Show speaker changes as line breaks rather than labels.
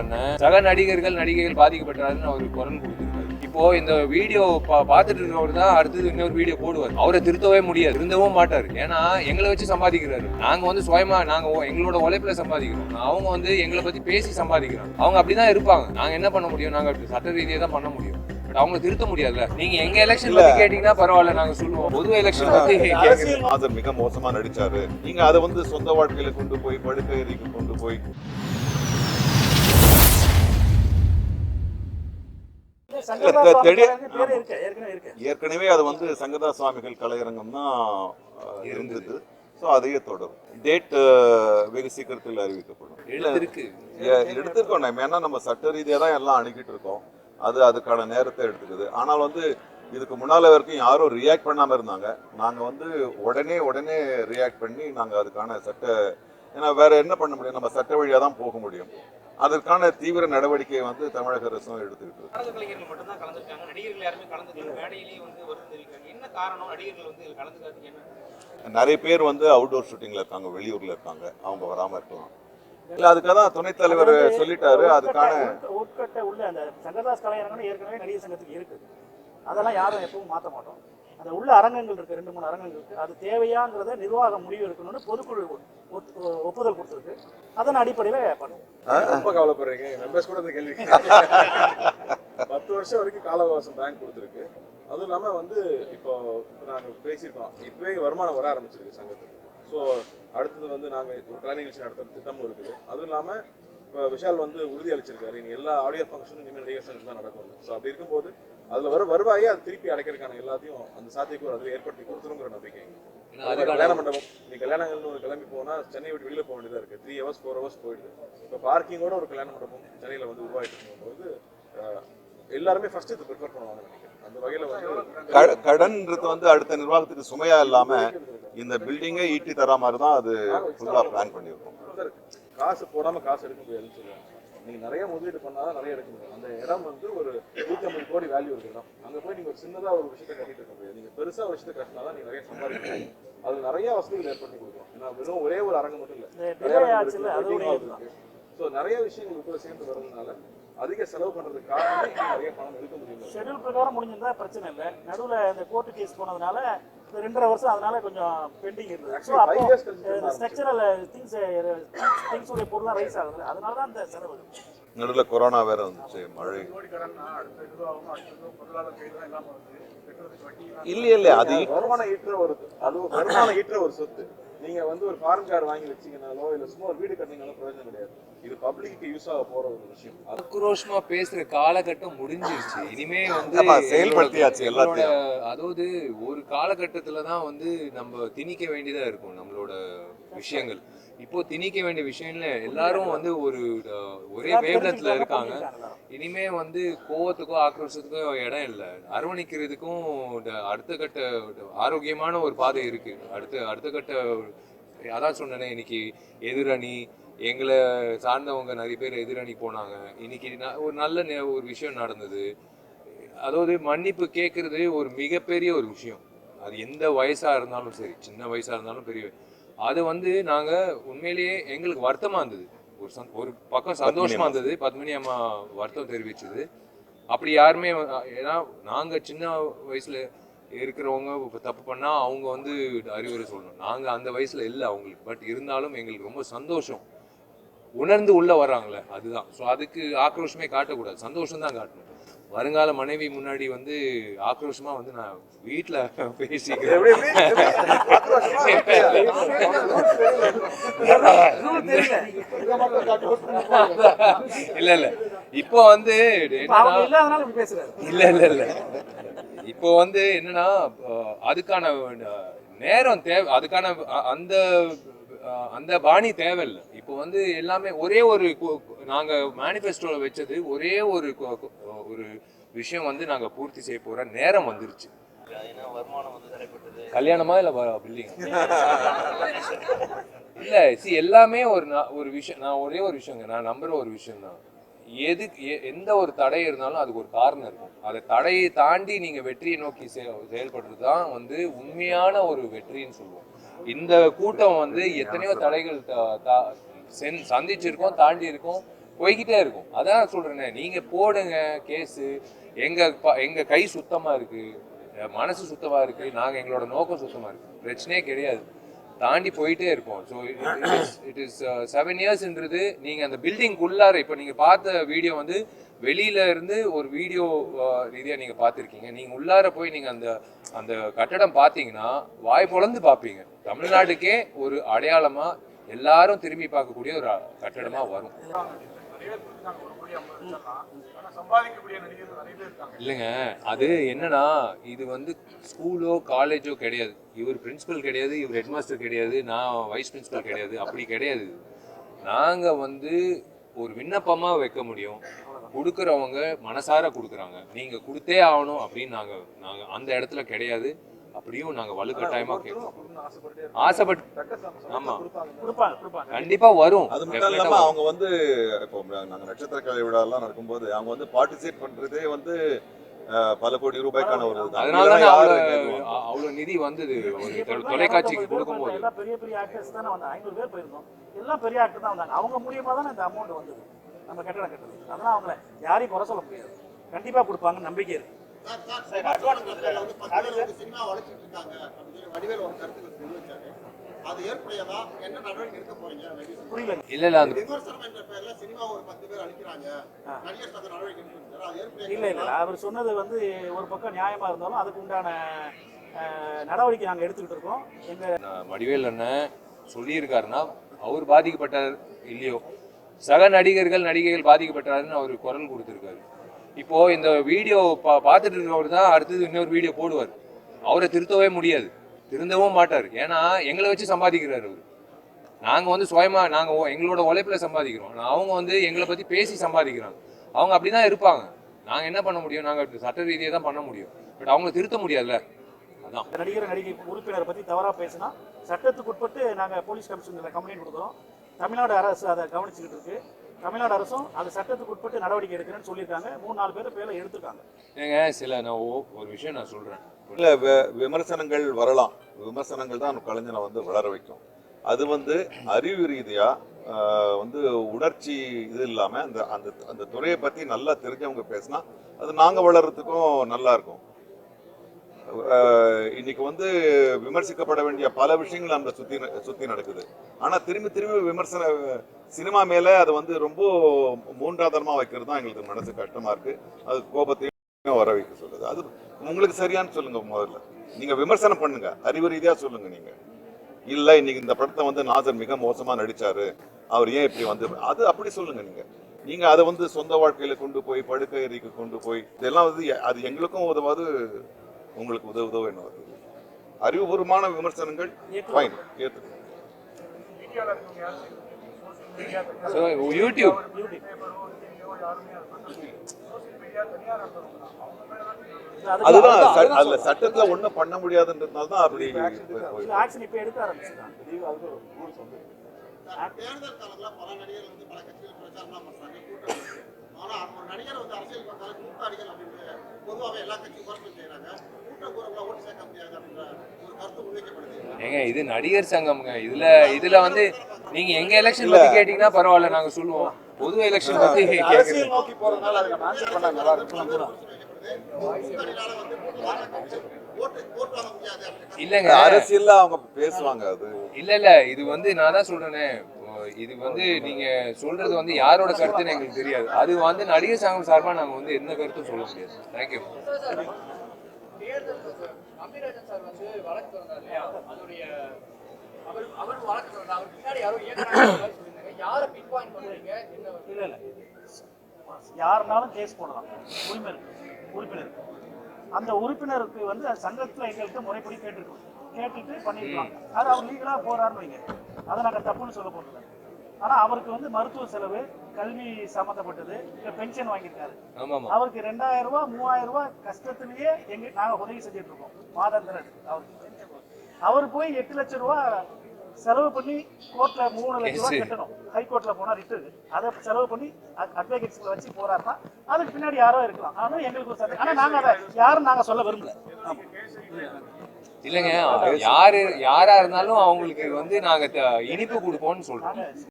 அண்ணன் சக நடிகர்கள் நடிகைகள் பாதிக்கப்பட்டாருன்னு அவர் குரல் கொடுத்துருக்காரு. இப்போ இந்த வீடியோ பார்த்துட்டு இருக்கவர் தான் அடுத்தது இன்னொரு வீடியோ போடுவார். அவரை திருத்தவே முடியாது. திருந்தவும் மாட்டார். ஏன்னா எங்களை வச்சு சம்பாதிக்கிறாரு. நாங்க வந்து சுயமா நாங்க எங்களோட உழைப்புல சம்பாதிக்கிறோம். அவங்க வந்து எங்களை பத்தி பேசி சம்பாதிக்கிறாங்க. அவங்க அப்படிதான் இருப்பாங்க. நாங்க என்ன பண்ண முடியும்? நாங்க சட்ட ரீதியா தான் பண்ண முடியும். அவங்க திருத்த முடியாதுல்ல. நீங்க எங்க எலெக்ஷன் பத்தி கேட்டீங்கன்னா பரவாயில்ல. நாங்க சொல்லுவோம். பொது எலெக்ஷன் பத்தி.
ஆதர் மிக மோசமா நடிச்சாரு. நீங்க அதை வந்து சொந்த வாழ்க்கையில கொண்டு போய் படுக்கை கொண்டு போய்
ஏற்கனவே இருக்கு.
ஏற்கனவே அது வந்து சங்கதா சுவாமிகள் கலையரங்கம் தான் இருந்தது. ஸோ அதையே தொடரும். டேட் வெகு சீக்கிரத்தில் அறிவிக்கப்படும்.
எழுத்திருக்கு
எ- எடுத்திருக்கோம் நம்ம. ஏன்னா நம்ம சட்ட ரீதியாக தான் எல்லாம் அணுகிட்டு இருக்கோம். அது அதுக்கான நேரத்தை எடுத்துக்குது. ஆனால் வந்து இதுக்கு முன்னால வரைக்கும் யாரும் ரியாக்ட் பண்ணாம இருந்தாங்க. நாங்க வந்து உடனே உடனே ரியாக்ட் பண்ணி நாங்க அதுக்கான சட்ட ஏன்னா வேற என்ன பண்ண முடியும்? நம்ம சட்ட வழியா தான் போக முடியும். அதற்கான தீவிர நடவடிக்கையை வந்து தமிழக அரசும் எடுத்துக்கிட்டு இருக்கு. நிறைய பேர் வந்து அவுட்டோர் ஷூட்டிங்ல இருக்காங்க. வெளியூர்ல இருக்காங்க. அவங்க வராம இருக்கலாம். இல்ல அதுக்காக தான் துணைத் தலைவர் சொல்லிட்டாரு. அதுக்கான
உட்கட்ட- உள்ள அந்த சங்கரதாஸ் கலையரங்கம் ஏற்கனவே நடிகர் சங்கத்துக்கு இருக்கு அதெல்லாம் யாரும் எப்பவும் மாற்ற மாட்டோம். அந்த உள்ள அரங்கங்கள் இருக்கு ரெண்டு மூணு அரங்கங்கள் இருக்கு. அது தேவையாங்கிறத நிர்வாகம் முடிவு எடுக்கணும்னு பொதுக்குழு ஒப்புதல் கொடுத்துருக்கு. அதன் அடிப்படையில் பண்ணுவோம்
ரொம்ப கவலைப்படுறீங்க. மெம்பர்ஸ் கூட இந்த கேள்வி பத்து வருஷம் வரைக்கும் கால அவகாசம் பேங்க் கொடுத்துருக்கு. அதுவும் இல்லாமல் வந்து இப்போ நாங்கள் பேசியிருக்கோம். இப்போவே வருமானம் வர ஆரம்பிச்சிருக்கு சங்கத்துக்கு. ஸோ அடுத்தது வந்து நாங்கள் ஒரு கலை நிகழ்ச்சி நடத்துற திட்டமும் இருக்குது. அதுவும் இல்லாமல் இப்போ விஷால் வந்து உறுதி அளிச்சிருக்காரு. இனி எல்லா ஆடியோ ஃபங்க்ஷனும் இனிமேல் சங்கம் தான் நடக்கும் ஸோ அப்படி இருக்கும்போது அதில் வர வருவாயே அது திருப்பி அடைக்கிறதுக்கான எல்லாத்தையும் அந்த சாத்தியக்கூறு அதில் ஏற்படுத்தி கொடுத்துருங்கிற நம்பிக்கை. கல்யாண மண்டபம் நீ கல்யாணங்கள்னு ஒரு கிளம்பி போனா சென்னை விட்டு வெளியில போக வேண்டியதா இருக்கு. த்ரீ ஹவர்ஸ் ஃபோர் ஹவர்ஸ் போயிடுது. இப்போ பார்க்கிங்கோட ஒரு கல்யாண மண்டபம் சென்னையில வந்து உருவாயிட்டு இருக்கும்போது எல்லாருமே ஃபர்ஸ்ட் இது ப்ரிஃபர் பண்ணுவாங்க நினைக்கிறேன். அந்த வகையில வந்து
கடன்ன்றது வந்து அடுத்த நிர்வாகத்துக்கு சுமையா இல்லாம இந்த பில்டிங்கை ஈட்டி தர மாதிரி தான் அது ஃபுல்லா பிளான் பண்ணியிருக்கோம்.
காசு போடாம காசு எடுக்க முடியாதுன்னு சொல்லுவாங்க. நீங்க நிறைய முதலீடு பண்ணாதான் நிறைய எடுக்க முடியும். அந்த இடம் வந்து ஒரு நூத்தி ஐம்பது கோடி வேல்யூ இருக்கு இடம். அங்க போய் நீங்க ஒரு சின்னதா ஒரு விஷயத்தை கட்டிட்டு இருக்க முடியாது. நீங்க பெருசா ஒரு விஷயத்தை கட்டினாதான் நீங்க நிறைய சம்பாதிக்க முடியும். அது நிறைய வசதிகள் ஏற்படுத்தி கொடுக்கும். ஏன்னா வெறும் ஒரே ஒரு அரங்கம் மட்டும் இல்ல. ஸோ நிறைய விஷயங்கள் கூட சேர்ந்து வர்றதுனால அதிக செலவு பண்றதுக்கு காரணமே நிறைய பணம் எடுக்க முடியும்
ஷெட்யூல் பிரகாரம் முடிஞ்சிருந்தா பிரச்சனை இல்லை. நடுவில் இந்த கோர்ட்டு கேஸ் போனதுனால இந்த ரெண்டரை வருஷம் அதனால கொஞ்சம் பெண்டிங் இருந்தது.
Actually,
அப்போ ஸ்ட்ரக்சரல் திங்ஸ் திங்ஸ் உடைய பொருளாக ரைஸ் ஆகுது. அதனால தான் இந்த செலவு.
நடுவில் கொரோனா வேற வந்துச்சு மழை. இல்ல இல்ல அது
வருமானம் ஈட்டுற ஒரு அது வருமானம் ஈட்டுற ஒரு சொத்து. நீங்க வந்து ஒரு ஃபார்ம் கார் வாங்கி வச்சீங்கனாலோ இல்ல சும்மா ஒரு வீடு கட்டினாலும் பிரயோஜனம் கிடையாது. இது பப்ளிக்கு யூஸ் ஆக போற ஒரு விஷயம்.
ஆக்ரோஷமா பேசுற காலகட்டம் முடிஞ்சிருச்சு. இனிமே வந்து
செயல்படுத்தியாச்சு எல்லாத்தையும்.
அதாவது ஒரு காலகட்டத்துல தான் வந்து நம்ம திணிக்க வேண்டியதா இருக்கும் நம்மளோட விஷயங்கள். இப்போ திணிக்க வேண்டிய விஷயம்ல எல்லாரும் வந்து ஒரு ஒரே வேவ்லத்துல இருக்காங்க. இனிமே வந்து கோவத்துக்கோ ஆக்ரோஷத்துக்கோ இடம் இல்லை. அரவணைக்கிறதுக்கும் அடுத்த கட்ட ஆரோக்கியமான ஒரு பாதை இருக்கு. அடுத்த அடுத்த கட்ட அதான் சொன்னேனே இன்னைக்கு எதிரணி எங்களை சார்ந்தவங்க நிறைய பேர் எதிரணி போனாங்க. இன்னைக்கு ஒரு நல்ல ஒரு விஷயம் நடந்தது. அதாவது மன்னிப்பு கேட்கறது ஒரு மிகப்பெரிய ஒரு விஷயம். அது எந்த வயசா இருந்தாலும் சரி சின்ன வயசா இருந்தாலும் பெரிய அது வந்து நாங்க உண்மையிலேயே எங்களுக்கு வருத்தமா இருந்தது. ஒரு சந்- ஒரு பக்கம் சந்தோஷமா இருந்தது. பத்மினி அம்மா வருத்தம் தெரிவிச்சது. அப்படி யாருமே ஏன்னா நாங்க சின்ன வயசுல இருக்கிறவங்க தப்பு பண்ணா அவங்க வந்து அறிவுரை சொல்லணும். நாங்க அந்த வயசுல இல்லை அவங்களுக்கு. பட் இருந்தாலும் எங்களுக்கு ரொம்ப சந்தோஷம். உணர்ந்து உள்ள வர்றாங்களே அதுதான். ஸோ அதுக்கு ஆக்ரோஷமே காட்டக்கூடாது. சந்தோஷம் தான் காட்டணும். வருங்கால மனைவி முன்னாடி வந்து ஆக்ரோஷமா வந்து நான் வீட்டில் பேசிக்கிறேன்? இல்ல இல்ல. இப்போ வந்து இல்ல இல்ல இல்ல. இப்போ வந்து என்னன்னா அதுக்கான நேரம் தேவை அதுக்கான அந்த அந்த பாணி தேவையில்லை. இப்போ வந்து எல்லாமே ஒரே ஒரு நாங்க மேனிஃபெஸ்டோல வச்சது ஒரே ஒரு ஒரு விஷயம் வந்து நாங்க பூர்த்தி செய்ய போற நேரம் வந்துருச்சு. கல்யாணமா இல்ல பில்டிங் இல்ல சி எல்லாமே ஒரு ஒரு விஷயம் நான் ஒரே ஒரு விஷயங்க நான் நம்புற ஒரு விஷயம் தான் எது எ- எந்த ஒரு தடை இருந்தாலும் அதுக்கு ஒரு காரணம் இருக்கும். அந்த தடையை தாண்டி நீங்கள் வெற்றியை நோக்கி செ- செயல்படுறது தான் வந்து உண்மையான ஒரு வெற்றின்னு சொல்லுவோம். இந்த கூட்டம் வந்து எத்தனையோ தடைகள் த- சென்- சந்திச்சிருக்கோம் தாண்டி இருக்கோம் போய்கிட்டே இருக்கும். அதான் சொல்கிறேனே நீங்கள் போடுங்க கேஸு எங்கள் ப- எங்கள் கை சுத்தமாக இருக்குது மனசு சுத்தமாக இருக்குது நாங்கள் எங்களோட நோக்கம் சுத்தமாக இருக்குது பிரச்சனையே கிடையாது. தாண்டி போயிட்டே இருப்போம். ஸோ இட் இஸ் செவன் இயர்ஸ்ன்றது நீங்கள் அந்த பில்டிங்குள்ளார இப்போ நீங்கள் பார்த்த வீடியோ வந்து வெளியில இருந்து ஒரு வீடியோ uh, ரீதியாக நீங்கள் பார்த்துருக்கீங்க. நீங்கள் உள்ளார போய் நீங்கள் அந்த அந்த கட்டடம் பார்த்தீங்கன்னா வாய் பொழந்து பார்ப்பீங்க. தமிழ்நாட்டுக்கே ஒரு அடையாளமாக எல்லாரும் திரும்பி பார்க்கக்கூடிய ஒரு கட்டடமாக வரும். இல்லைங்க அது என்னன்னா இது வந்து ஸ்கூலோ காலேஜோ கிடையாது. இவர் பிரின்சிபல் கிடையாது இவர் ஹெட்மாஸ்டர் கிடையாது நான் வைஸ் பிரின்சிபல் கிடையாது. அப்படி கிடையாது. நாங்க வந்து ஒரு விண்ணப்பமா வைக்க முடியும். கொடுக்குறவங்க மனசார கொடுக்குறாங்க. நீங்க கொடுத்தே ஆகணும் அப்படின்னு நாங்க நாங்க அந்த இடத்துல கிடையாது. அப்படியும் நாங்க வலுக்கட்டாயமா கேட்கணும் ஆசைப்பட்டு ஆமா. கண்டிப்பா வரும்.
அது மட்டும் இல்லாம. அவங்க வந்து இப்போ நாங்க நட்சத்திர கலை விழாலாம் நடக்கும்போது அவங்க வந்து பார்ட்டிசிபேட் பண்றதே வந்து பல கோடி ரூபாய்க்கான ஒரு.
அதனால அவ்வளவு நிதி வந்தது ஒரு
பெரிய
தொ-
பெரிய
தொலைக்காட்சிக்கு
பண்ற எல்லாம் பெரிய பெரிய ஆக்டர்ஸ் தானே வந்தாங்க. ஐநூறு பேர் போயிருந்தோம். எல்லாம் பெரிய ஆக்டர் தான் வந்தாங்க. அவங்க மூலியமா தானே இந்த அமௌண்ட் வந்தது. நம்ம கட்டடம் கட்டுறது அதெல்லாம் அவங்கள யாரையும் குறை சொல்ல முடியாது. கண்டிப்பா கொடுப்பாங்க நம்பிக்கை இருக்கு.
இல்ல இல்ல
அது
இல்ல இல்ல அவர் சொன்னது வந்து ஒரு பக்கம் நியாயமா இருந்தாலும் அதுக்கு உண்டான நடவடிக்கை நாங்க எடுத்துக்கிட்டு இருக்கோம். எங்க
வடிவேல் அண்ணன் சொல்லியிருக்காருன்னா அவர் பாதிக்கப்பட்டார் இல்லையோ? சக நடிகர்கள் நடிகைகள் பாதிக்கப்பட்டாருன்னு அவர் குரல் கொடுத்துருக்காரு. இப்போ இந்த வீடியோ பா பார்த்துட்டு இருக்கிறவர் தான் அடுத்தது இன்னொரு வீடியோ போடுவார். அவரை திருத்தவே முடியாது. திருந்தவும் மாட்டார். ஏன்னா எங்களை வச்சு சம்பாதிக்கிறார் அவர். நாங்கள் வந்து சுயமாக நாங்கள் எங்களோட உழைப்பில் சம்பாதிக்கிறோம். அவங்க வந்து எங்களை பற்றி பேசி சம்பாதிக்கிறாங்க. அவங்க அப்படி தான் இருப்பாங்க. நாங்கள் என்ன பண்ண முடியும்? நாங்கள் சட்ட ரீதியாக தான் பண்ண முடியும். பட் அவங்கள திருத்த முடியாதுல்ல. அதான்.
நடிகர் நடிகை உறுப்பினரை பற்றி தவறாக பேசினா சட்டத்துக்கு உட்பட்டு நாங்கள் போலீஸ் கமிஷனில் கம்ப்ளைண்ட் கொடுக்குறோம். தமிழ்நாடு அரசு அதை கவனிச்சுக்கிட்டு இருக்கு. தமிழ்நாடு அரசும் அது சட்டத்துக்கு உட்பட்டு நடவடிக்கை எடுக்கிறேன்னு சொல்லியிருக்காங்க. மூணு நாலு பேர் பேர்ல எடுத்திருக்காங்க.
ஏங்க சில நான் ஓ- ஒரு விஷயம் நான் சொல்கிறேன்
இல்ல விமர்சனங்கள் வரலாம். விமர்சனங்கள் தான் கலைஞனை வந்து வளர வைக்கும். அது வந்து அறிவு ரீதியா ஆஹ், வந்து உணர்ச்சி இது இல்லாம அந்த அந்த அந்த துறையை பத்தி நல்லா தெரிஞ்சவங்க பேசினா அது நாங்க வளர்றதுக்கும் நல்லா இருக்கும். ஆஹ், இன்னைக்கு வந்து விமர்சிக்கப்பட வேண்டிய பல விஷயங்கள் நம்ம சுத்தி சுத்தி நடக்குது. ஆனா திரும்பி திரும்பி விமர்சன சினிமா மேல அது வந்து ரொம்ப மூன்றாதாரமா வைக்கிறது தான் எங்களுக்கு மனசு கஷ்டமா இருக்கு. அது கோபத்தையும் வர வைக்க சொல்லுது. அது உங்களுக்கு சரியான்னு சொல்லுங்க முதல்ல. நீங்க விமர்சனம் பண்ணுங்க. அறிவு ரீதியா சொல்லுங்க நீங்க. இல்ல இன்னைக்கு இந்த படத்தை வந்து நாசர் மிக மோசமா நடிச்சாரு. அவர் ஏன் இப்படி வந்து அது அப்படி சொல்லுங்க நீங்க. நீங்க அதை வந்து சொந்த வாழ்க்கையில கொண்டு போய் படுக்கை கொண்டு போய் இதெல்லாம் வந்து அது எங்களுக்கும் உதவாது உங்களுக்கு உதவு உதவ என்ன அறிவுபூர்வமான விமர்சனங்கள் ஃபைன் ஏத்துக்கணும்
ஸோ யூடியூப்
அதுதான் அதுல சட்டத்துல ஒண்ணும் பண்ண முடியாதுன்றதுனால தான் அப்படி
ஆக்ஷன் இப்ப எடுக்க ஆரம்பிச்சிருக்காங்க
ஆனா ஒரு நடிகர் வந்து அரசியல் வந்தாலும் கூட்டாளிகள் அப்படின்னு பொதுவாகவே எல்லா கட்சியும் விமர்சனம் செய்யறாங்க. கூட்டம் கூறவங்கள ஓட்டு சேர்க்க முடியாது அப்படின்ற ஒரு கருத்து முன்வைக்கப்படுது.
ஏங்க இது நடிகர் சங்கம்ங்க. இதுல இதுல வந்து நீங்க எங்க எலெக்ஷன் பத்தி கேட்டீங்கன்னா பரவாயில்ல நாங்க சொல்லுவோம். பொது எலெக்ஷன் பத்தி
அரசியல்
இல்லங்க.
அரசியல்ல அவங்க பேசுவாங்க அது.
இல்ல இல்ல. இது வந்து நான் தான் சொல்றேனே. இது வந்து நீங்க சொல்றது வந்து யாரோட கருத்துன்னு எங்களுக்கு தெரியாது. அது வந்து நடிகர் சங்கம் சார்பா நாங்க வந்து எந்த கருத்தும் சொல்ல முடியாது. தேங்க்யூ
யாருனாலும் கேஸ் போடலாம். உரிமை இருக்கு உறுப்பினர். அந்த உறுப்பினருக்கு வந்து சங்கத்துல எங்கள்கிட்ட முறைப்படி கேட்டுருக்கோம். கேட்டுட்டு பண்ணிருக்கலாம். அது அவர் லீகலா போறாருன்னு வைங்க. அதை நாங்க தப்புன்னு சொல்ல போறது ஆனா அவருக்கு வந்து மருத்துவ செலவு கல்வி சம்பந்தப்பட்டது இல்ல பென்ஷன் வாங்கியிருக்காரு. அவருக்கு ரெண்டாயிரம் ரூபாய் மூவாயிரம் ரூபாய் கஷ்டத்திலேயே எங்க நாங்க உதவி செஞ்சுட்டு இருக்கோம். மாதாந்திர அவருக்கு. அவர் போய் எட்டு லட்சம் ரூபாய் செலவு பண்ணி கோர்ட்ல மூணு லட்சம் ரூபாய். கட்டணும். ஹைகோர்ட்ல போனா ரிட்டு. அதை செலவு பண்ணி அட்வொகேட்ஸ்ல வச்சு போறாருன்னா அதுக்கு பின்னாடி யாரோ இருக்கலாம். ஆனா எங்களுக்கு ஒரு சந்தேகம். ஆனா நாங்க அதை யாரும் நாங்க சொல்ல விரும்பல.
இல்லைங்க யாரு யாரா இருந்தாலும் அவங்களுக்கு வந்து நாங்க இனிப்பு கொடுப்போம்னு சொல்றோம்.